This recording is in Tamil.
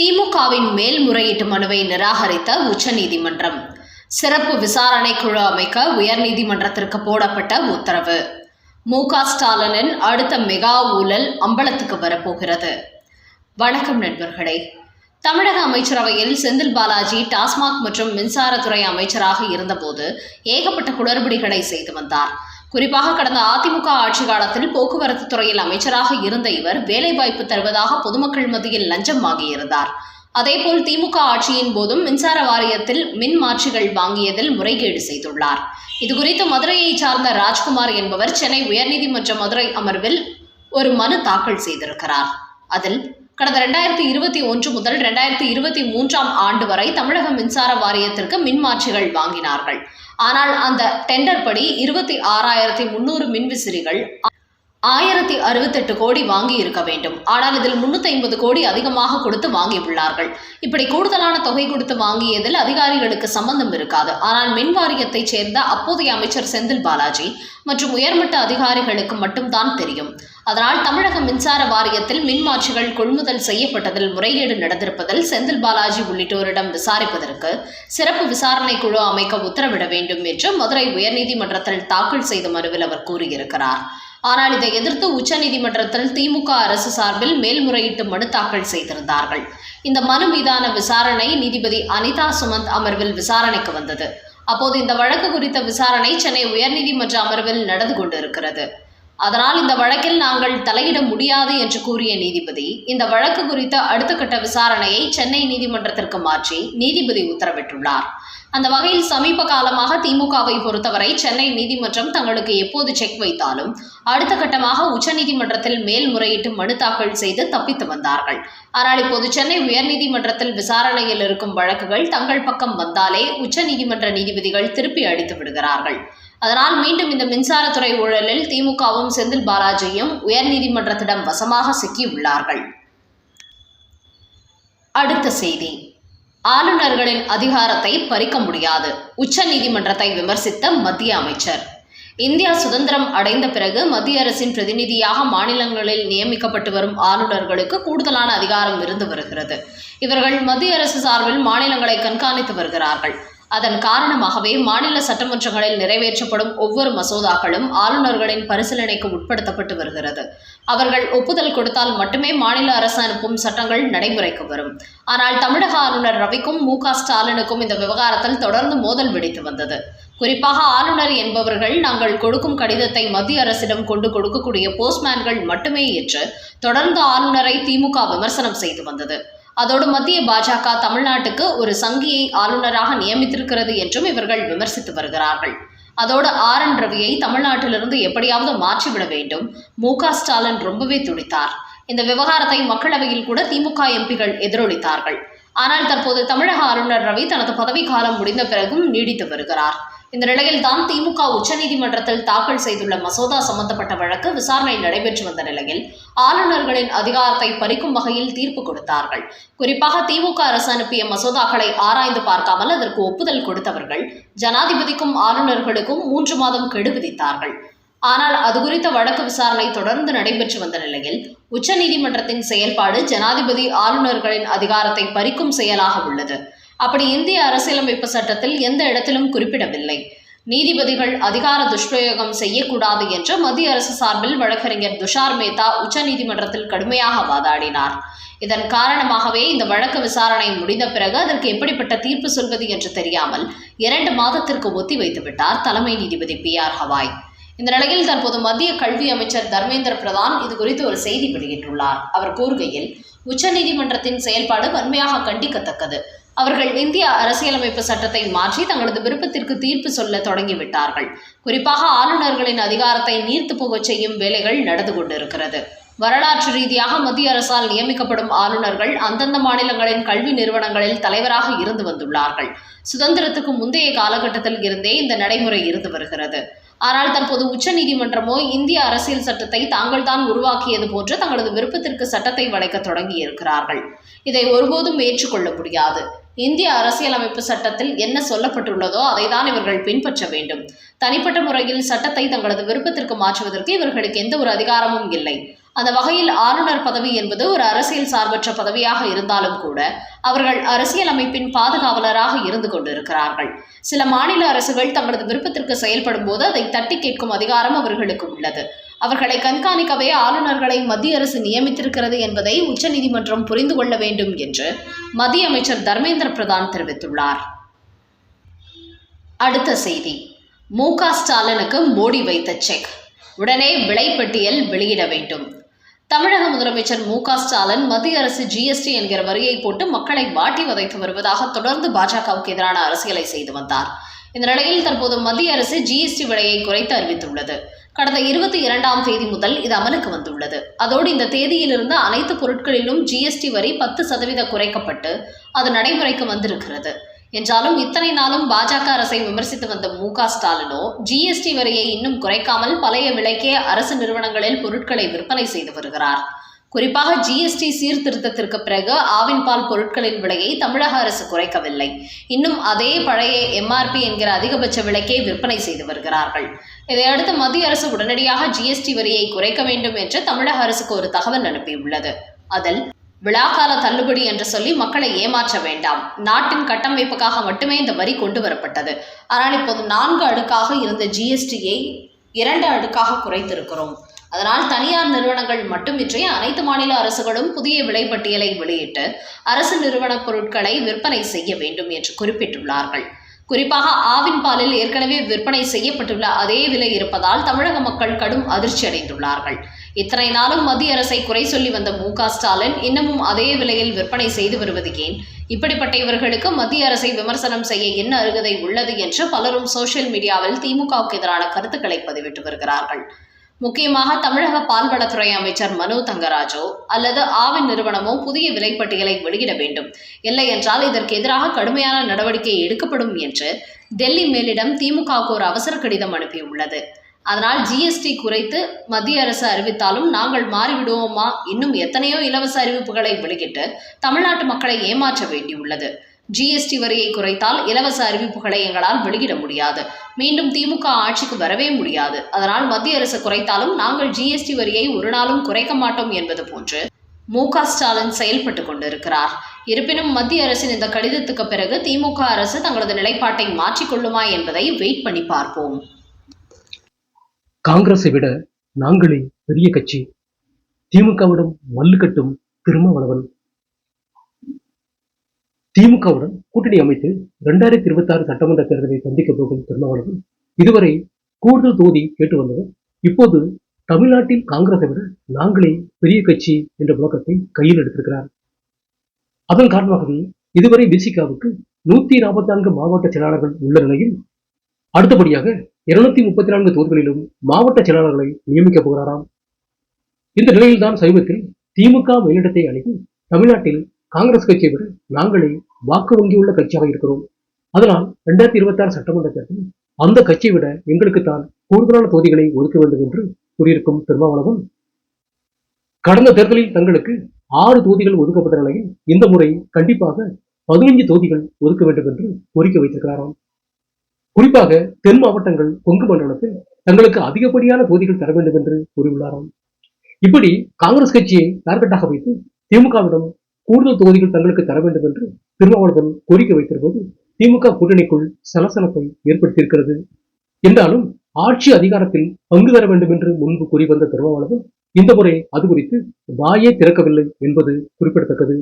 திமுகவின் மேல்முறையீட்டு மனுவை நிராகரித்த உச்சநீதிமன்றம். சிறப்பு விசாரணை குழு அமைக்க உயர்நீதிமன்றத்திற்கு போடப்பட்ட உத்தரவு. மு க ஸ்டாலினின் அடுத்த மெகா ஊழல் அம்பலத்துக்கு வரப்போகிறது. வணக்கம் நண்பர்களே. தமிழக அமைச்சரவையில் செந்தில் பாலாஜி டாஸ்மாக் மற்றும் மின்சாரத்துறை அமைச்சராக இருந்தபோது ஏகப்பட்ட குளறுபடிகளை செய்து வந்தார். குறிப்பாக கடந்த அதிமுக ஆட்சி காலத்தில் போக்குவரத்து துறையில் அமைச்சராக இருந்த இவர் வேலைவாய்ப்பு தருவதாக பொதுமக்கள் மத்தியில் லஞ்சம் வாங்கியிருந்தார். அதேபோல் திமுக ஆட்சியின் போதும் மின்சார வாரியத்தில் மின் மாற்றிகள் வாங்கியதில் முறைகேடு செய்துள்ளார். இதுகுறித்து மதுரையை சார்ந்த ராஜ்குமார் என்பவர் சென்னை உயர்நீதிமன்ற மதுரை அமர்வில் ஒரு மனு தாக்கல் செய்திருக்கிறார். அதில் கடந்த ரெண்டாயிரத்தி இருபத்தி ஒன்று முதல் ரெண்டாயிரத்தி இருபத்தி மூன்றாம் ஆண்டு வரை தமிழக மின்சார வாரியத்திற்கு மின்மாற்றிகள் வாங்கினார்கள். ஆனால் அந்த டெண்டர் படி இருபத்தி ஆறாயிரத்தி முன்னூறு மின்விசிறிகள் ஆயிரத்தி அறுபத்தெட்டு கோடி வாங்கி இருக்க வேண்டும். ஆனால் இதில் முன்னூத்தி ஐம்பது கோடி அதிகமாக கொடுத்து வாங்கியுள்ளார்கள். இப்படி கூடுதலான தொகை கொடுத்து வாங்கியதில் அதிகாரிகளுக்கு சம்பந்தம் இருக்காது. ஆனால் மின் வாரியத்தைச் சேர்ந்த அப்போதைய அமைச்சர் செந்தில் பாலாஜி மற்றும் உயர்மட்ட அதிகாரிகளுக்கு மட்டும்தான் தெரியும். அதனால் தமிழக மின்சார வாரியத்தில் மின்மாற்றிகள் கொள்முதல் செய்யப்பட்டதில் முறைகேடு நடந்திருப்பதில் செந்தில் பாலாஜி உள்ளிட்டோரிடம் விசாரிப்பதற்கு சிறப்பு விசாரணை குழு அமைக்க உத்தரவிட வேண்டும் என்று மதுரை உயர்நீதிமன்றத்தில் தாக்கல் செய்த மனுவில் அவர் கூறியிருக்கிறார். ஆனால் இதை எதிர்த்து உச்சநீதிமன்றத்தில் திமுக அரசு சார்பில் மேல்முறையீட்டு மனு தாக்கல் செய்திருந்தார்கள். இந்த மனு மீதான விசாரணை நீதிபதி அனிதா சுமந்த் அமர்வில் விசாரணைக்கு வந்தது. அப்போது இந்த வழக்கு குறித்த விசாரணை சென்னை உயர்நீதிமன்ற அமர்வில் நடந்து கொண்டிருக்கிறது. அதனால் இந்த வழக்கில் நாங்கள் தலையிட முடியாது என்று கூறிய நீதிபதி இந்த வழக்கு குறித்த அடுத்த கட்ட விசாரணையை சென்னை நீதிமன்றத்திற்கு மாற்றி நீதிபதி உத்தரவிட்டுள்ளார். அந்த வகையில் சமீப காலமாக திமுகவை பொறுத்தவரை சென்னை நீதிமன்றம் தங்களுக்கு எப்போது செக் வைத்தாலும் அடுத்த கட்டமாக உச்சநீதிமன்றத்தில் மேல்முறையீட்டு மனு தாக்கல் செய்து தப்பித்து வந்தார்கள். ஆனால் இப்போது சென்னை உயர்நீதிமன்றத்தில் விசாரணையில் இருக்கும் வழக்குகள் தங்கள் பக்கம் வந்தாலே உச்சநீதிமன்ற நீதிபதிகள் திருப்பி அடித்து விடுகிறார்கள். அதனால் மீண்டும் இந்த மின்சாரத்துறை ஊழலில் திமுகவும் செந்தில் பாலாஜியும் உயர்நீதிமன்றத்திடம் வசமாக சிக்கியுள்ளார்கள். அடுத்த செய்தி. ஆளுநர்களின் அதிகாரத்தை பறிக்க முடியாது. உச்ச நீதிமன்றத்தை விமர்சித்த மத்திய அமைச்சர். இந்தியா சுதந்திரம் அடைந்த பிறகு மத்திய அரசின் பிரதிநிதியாக மாநிலங்களில் நியமிக்கப்பட்டு வரும் ஆளுநர்களுக்கு கூடுதலான அதிகாரம் இருந்து வருகிறது. இவர்கள் மத்திய அரசு சார்பில் மாநிலங்களை கண்காணித்து வருகிறார்கள். அதன் காரணமாகவே மாநில சட்டமன்றங்களில் நிறைவேற்றப்படும் ஒவ்வொரு மசோதாக்களும் ஆளுநர்களின் பரிசீலனைக்கு உட்படுத்தப்பட்டு வருகிறது. அவர்கள் ஒப்புதல் கொடுத்தால் மட்டுமே மாநில அரசு அனுப்பும் சட்டங்கள் நடைமுறைக்கு வரும். ஆனால் தமிழக ஆளுநர் ரவிக்கும் மு ஸ்டாலினுக்கும் இந்த விவகாரத்தில் தொடர்ந்து மோதல் வெடித்து வந்தது. குறிப்பாக ஆளுநர் என்பவர்கள் நாங்கள் கொடுக்கும் கடிதத்தை மத்திய அரசிடம் கொண்டு கொடுக்கக்கூடிய போஸ்ட்மேன்கள் மட்டுமே என்று தொடர்ந்து ஆளுநரை திமுக விமர்சனம் செய்து வந்தது. அதோடு மத்திய பாஜக தமிழ்நாட்டுக்கு ஒரு சங்கியை ஆளுநராக நியமித்திருக்கிறது என்றும் இவர்கள் விமர்சித்து வருகிறார்கள். அதோடு ஆர் என் ரவியை தமிழ்நாட்டிலிருந்து எப்படியாவது மாற்றிவிட வேண்டும். மு க ஸ்டாலின் ரொம்பவே துடித்தார். இந்த விவகாரத்தை மக்களவையில் கூட திமுக எம்பிகள் எதிரொலித்தார்கள். ஆனால் தற்போது தமிழக ஆளுநர் ரவி தனது பதவிக்காலம் முடிந்த பிறகும் நீடித்து வருகிறார். இந்த நிலையில் தான் திமுக உச்சநீதிமன்றத்தில் தாக்கல் செய்துள்ள மசோதா சம்பந்தப்பட்ட வழக்கு விசாரணை நடைபெற்று வந்த நிலையில் ஆளுநர்களின் அதிகாரத்தை பறிக்கும் வகையில் தீர்ப்பு கொடுத்தார்கள். குறிப்பாக திமுக அரசு அனுப்பிய மசோதாக்களை ஆராய்ந்து பார்க்காமல் அதற்கு ஒப்புதல் கொடுத்தவர்கள் ஜனாதிபதிக்கும் ஆளுநர்களுக்கும் மூன்று மாதம் கெடு விதித்தார்கள் ஆனால் அது குறித்த வழக்கு விசாரணை தொடர்ந்து நடைபெற்று வந்த நிலையில் உச்சநீதிமன்றத்தின் செயல்பாடு ஜனாதிபதி ஆளுநர்களின் அதிகாரத்தை பறிக்கும் செயலாக உள்ளது. அப்படி இந்திய அரசியலமைப்பு சட்டத்தில் எந்த இடத்திலும் குறிப்பிடவில்லை. நீதிபதிகள் அதிகார துஷ்பிரயோகம் செய்யக்கூடாது என்று மத்திய அரசு சார்பில் வழக்கறிஞர் துஷார் மேத்தா உச்சநீதிமன்றத்தில் கடுமையாக வாதாடினார். இதன் காரணமாகவே இந்த வழக்கு விசாரணை முடிந்த பிறகு அதற்கு எப்படிப்பட்ட தீர்ப்பு சொல்வது என்று தெரியாமல் இரண்டு மாதத்திற்கு ஒத்தி வைத்துவிட்டார் தலைமை நீதிபதி பி ஆர் ஹவாய். இந்த நிலையில் தற்போது மத்திய கல்வி அமைச்சர் தர்மேந்திர பிரதான் இது குறித்து ஒரு செய்தி வெளியிட்டுள்ளார். அவர் கூறுகையில் உச்சநீதிமன்றத்தின் செயல்பாடு வன்மையாக கண்டிக்கத்தக்கது. அவர்கள் இந்திய அரசியலமைப்பு சட்டத்தை மாற்றி தங்களது விருப்பத்திற்கு தீர்ப்பு சொல்ல தொடங்கிவிட்டார்கள். குறிப்பாக ஆளுநர்களின் அதிகாரத்தை நீர்த்து போகச் செய்யும் வேலைகள் நடந்து கொண்டிருக்கிறது. வரலாற்று ரீதியாக மத்திய அரசால் நியமிக்கப்படும் ஆளுநர்கள் அந்தந்த மாநிலங்களின் கல்வி நிறுவனங்களில் தலைவராக இருந்து வந்துள்ளார்கள். சுதந்திரத்துக்கு முந்தைய காலகட்டத்தில் இருந்தே இந்த நடைமுறை இருந்து வருகிறது. ஆனால் தற்போது உச்சநீதிமன்றமோ இந்திய அரசியல் சட்டத்தை தாங்கள் தான் உருவாக்கியது போன்று தங்களது விருப்பத்திற்கு சட்டத்தை வளைக்க தொடங்கி இருக்கிறார்கள் இதை ஒருபோதும் ஏற்றுக்கொள்ள முடியாது. இந்திய அரசியலமைப்பு சட்டத்தில் என்ன சொல்லப்பட்டுள்ளதோ அதை தான் இவர்கள் பின்பற்ற வேண்டும். தனிப்பட்ட முறையில் சட்டத்தை தங்களது விருப்பத்திற்கு மாற்றுவதற்கு இவர்களுக்கு எந்த ஒரு அதிகாரமும் இல்லை. அந்த வகையில் ஆளுநர் பதவி என்பது ஒரு அரசியல் சார்பற்ற பதவியாக இருந்தாலும் கூட அவர்கள் அரசியல் அமைப்பின் பாதுகாவலராக இருந்து கொண்டிருக்கிறார்கள். சில மாநில அரசுகள் தங்களது விருப்பத்திற்கு செயல்படும் போது அதை தட்டி கேட்கும் அதிகாரம் அவர்களுக்கு உள்ளது. அவர்களை கண்காணிக்கவே ஆளுநர்களை மத்திய அரசு நியமித்திருக்கிறது என்பதை உச்சநீதிமன்றம் புரிந்து கொள்ள வேண்டும் என்று மத்திய அமைச்சர் தர்மேந்திர பிரதான் தெரிவித்துள்ளார். அடுத்த செய்தி. மு க ஸ்டாலினுக்கு மோடி வைத்த செக். உடனே விலைப்பட்டியல் வெளியிட வேண்டும். தமிழக முதலமைச்சர் மு க ஸ்டாலின் மத்திய அரசு ஜிஎஸ்டி என்கிற வரியை போட்டு மக்களை வாட்டி வதைத்து வருவதாக தொடர்ந்து பாஜகவுக்கு எதிரான அரசியலை செய்து வந்தார். இந்த நிலையில் தற்போது மத்திய அரசு ஜிஎஸ்டி விலையை குறைத்து அறிவித்துள்ளது. கடந்த இருபத்தி இரண்டாம் தேதி முதல் இது அமலுக்கு வந்துள்ளது. அதோடு இந்த தேதியிலிருந்து அனைத்து பொருட்களிலும் ஜிஎஸ்டி வரி பத்து சதவீத குறைக்கப்பட்டு அது நடைமுறைக்கு வந்திருக்கிறது. என்றாலும் இத்தனை நாளும் பாஜக அரசை விமர்சித்து வந்த மு க ஸ்டாலினோ ஜிஎஸ்டி வரியை இன்னும் குறைக்காமல் பழைய விலைக்கே அரசு நிறுவனங்களில் பொருட்களை விற்பனை செய்து வருகிறார். குறிப்பாக ஜிஎஸ்டி சீர்திருத்தத்திற்கு பிறகு ஆவின் பால் பொருட்களின் விலையை தமிழக அரசு குறைக்கவில்லை. இன்னும் அதே பழைய எம்ஆர்பி என்கிற அதிகபட்ச விலைக்கே விற்பனை செய்து வருகிறார்கள். இதையடுத்து மத்திய அரசு உடனடியாக ஜிஎஸ்டி வரியை குறைக்க வேண்டும் என்று தமிழக அரசுக்கு ஒரு தகவல் அனுப்பியுள்ளது. அதில் விழாக்கால தள்ளுபடி என்று சொல்லி மக்களை ஏமாற்ற வேண்டாம். நாட்டின் கட்டமைப்புக்காக மட்டுமே இந்த வரி கொண்டு வரப்பட்டது. ஆனால் இப்போது நான்கு அடுக்காக இருந்த ஜிஎஸ்டியை இரண்டு அடுக்காக குறைத்திருக்கிறோம். அதனால் தனியார் நிறுவனங்கள் மட்டுமின்றி அனைத்து மாநில அரசுகளும் புதிய விலைப்பட்டியலை வெளியிட்டு அரசு நிறுவன பொருட்களை விற்பனை செய்ய வேண்டும் என்று குறிப்பிட்டுள்ளார்கள். குறிப்பாக ஆவின் பாலில் ஏற்கனவே விற்பனை செய்யப்பட்டுள்ள அதே விலை இருப்பதால் தமிழக மக்கள் கடும் அதிர்ச்சி அடைந்துள்ளார்கள் இத்தனை நாளும் மத்திய அரசை குறை சொல்லி வந்த மு ஸ்டாலின் இன்னமும் அதே விலையில் விற்பனை செய்து வருவது ஏன்? இப்படிப்பட்ட இவர்களுக்கு மத்திய அரசை விமர்சனம் செய்ய என்ன அருகதை உள்ளது என்று பலரும் சோசியல் மீடியாவில் திமுகவுக்கு எதிரான கருத்துக்களை பதிவிட்டு வருகிறார்கள். முக்கியமாக தமிழக பால்வளத்துறை அமைச்சர் மனோ தங்கராஜோ அல்லது ஆவின் நிறுவனமோ புதிய விலைப்பட்டியலை வெளியிட வேண்டும். இல்லை என்றால் இதற்கு எதிராக கடுமையான நடவடிக்கை எடுக்கப்படும் என்று டெல்லி மேலிடம் திமுகவுக்கு ஒரு அவசர கடிதம் அனுப்பியுள்ளது. அதனால் ஜிஎஸ்டி குறைத்து மத்திய அரசு அறிவித்தாலும் நாங்கள் மாறிவிடுவோமா? இன்னும் எத்தனையோ இலவச அறிவிப்புகளை வெளியிட்டு தமிழ்நாட்டு மக்களை ஏமாற்ற வேண்டியுள்ளது. ஜிஎஸ்டி வரியை குறைத்தால் இலவச அறிவிப்புகளை எங்களால் வெளியிட முடியாது. மீண்டும் திமுக ஆட்சிக்கு வரவே முடியாது. அதனால் மத்திய அரசு குறைத்தாலும் நாங்கள் ஜிஎஸ்டி வரியை ஒரு நாளும் குறைக்க மாட்டோம் என்பது போன்று மு க ஸ்டாலின் செயல்பட்டு கொண்டிருக்கிறார். இருப்பினும் மத்திய அரசின் இந்த கடிதத்துக்கு பிறகு திமுக அரசு தங்களது நிலைப்பாட்டை மாற்றிக்கொள்ளுமா என்பதை வெயிட் பண்ணி பார்ப்போம். காங்கிரஸை விட நாங்களே பெரிய கட்சி. திமுகவிடம் மல்லு கட்டும் திருமாவளவன். திமுகவுடன் கூட்டணி அமைத்து இரண்டாயிரத்தி இருபத்தி ஆறு சட்டமன்ற தேர்தலை சந்திக்க போகும் திருமாவளவன். இதுவரை கூடுதல் தொகுதி கேட்டு வந்தவர். இப்போது தமிழ்நாட்டில் காங்கிரஸை விட நாங்களே பெரிய கட்சி என்ற முழக்கத்தை கையில் எடுத்திருக்கிறார். அதன் காரணமாகவே இதுவரை விசிகாவுக்கு நூத்தி நாற்பத்தி நான்கு மாவட்ட செயலாளர்கள் உள்ள நிலையில் அடுத்தபடியாக இருநூத்தி முப்பத்தி நான்கு தொகுதிகளிலும் மாவட்ட செயலாளர்களை நியமிக்கப் போகிறாராம். இந்த நிலையில்தான் சமீபத்தில் திமுக மேலிடத்தை அணுகி தமிழ்நாட்டில் காங்கிரஸ் கட்சியை விட நாங்களே வாக்கு வங்கியுள்ள கட்சியாக இருக்கிறோம். அதனால் இரண்டாயிரத்தி இருபத்தி ஆறு சட்டமன்ற தேர்தலில் அந்த கட்சியை விட எங்களுக்குத்தான் கூடுதலான தொகுதிகளை ஒதுக்க வேண்டும் என்று கூறியிருக்கும் திருமாவளவன் கடந்த தேர்தலில் தங்களுக்கு ஆறு தொகுதிகள் ஒதுக்கப்பட்ட நிலையில் இந்த முறை கண்டிப்பாக பதினைஞ்சு தொகுதிகள் ஒதுக்க வேண்டும் என்று கோரிக்கை வைத்திருக்கிறாராம். குறிப்பாக தென் மாவட்டங்கள் கொங்கு மண்டலத்தில் தங்களுக்கு அதிகப்படியான தொகுதிகள் தர வேண்டும் என்று கூறியுள்ளாராம். இப்படி காங்கிரஸ் கட்சியை டார்கெட்டாக வைத்து திமுகவிடம் கூடுதல் தொகுதிகள் தங்களுக்கு தர வேண்டும் என்று திருமாவளவன் கோரிக்கை வைத்திருப்பது திமுக கூட்டணிக்குள் சலசலப்பை ஏற்படுத்தியிருக்கிறது. என்றாலும் ஆட்சி அதிகாரத்தில் பங்கு தர வேண்டும் என்று முன்பு கூறி வந்த திருமாவளவன் இந்த முறை அது குறித்து வாயே திறக்கவில்லை என்பது குறிப்பிடத்தக்கது.